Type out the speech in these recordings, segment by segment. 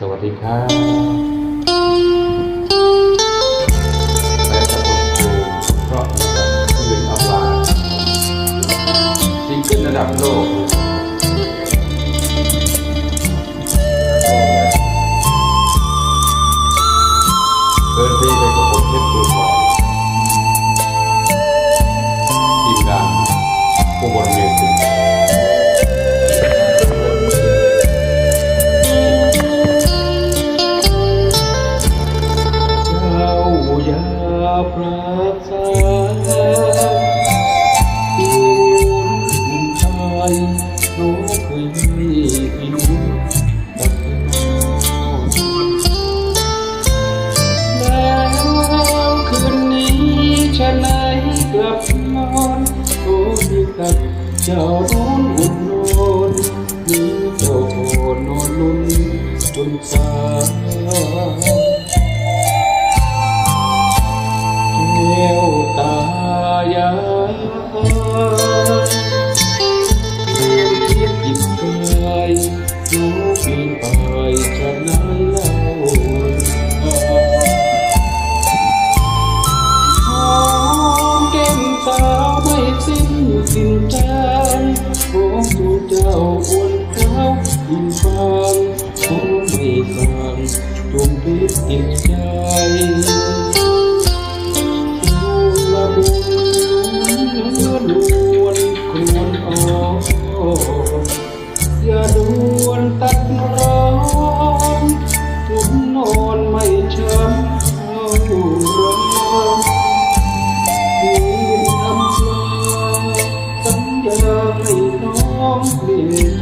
สวัสดีครับแม่ตะกดเพลงเพราะนะครับคืนอัปลาซิงเกิลระดับโลก อนโอ้ดีกับเจ้าร้อนอุ่นนอนมีเจ้าโอนนอนลุ้นจนสายแก้วตายา ទុំពីទីចៃចូលមកលួនគ្រួនអូយ៉ាដួនតាត់រងទុំននមិនឈឹមអូពីអំស្លាសញ្ញាឲ្យតងព្រា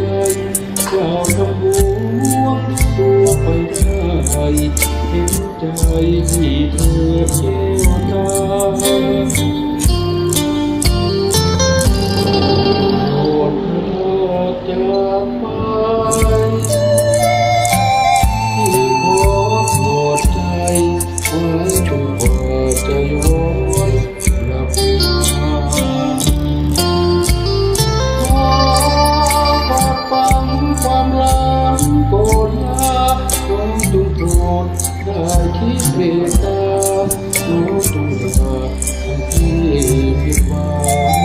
เห็นใจที่เธอเจ้าตาโปรดเลิกจากไปที่ปรดใจไว้จนกว่าจะย้อนกลับมาขอฝากฝังความรักโปรด ดได้คิดเมตตาขอจงอย่าทำให้ผิดหวัง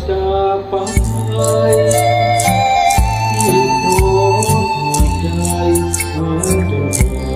จากไปที่พร้อมใจไนเดิม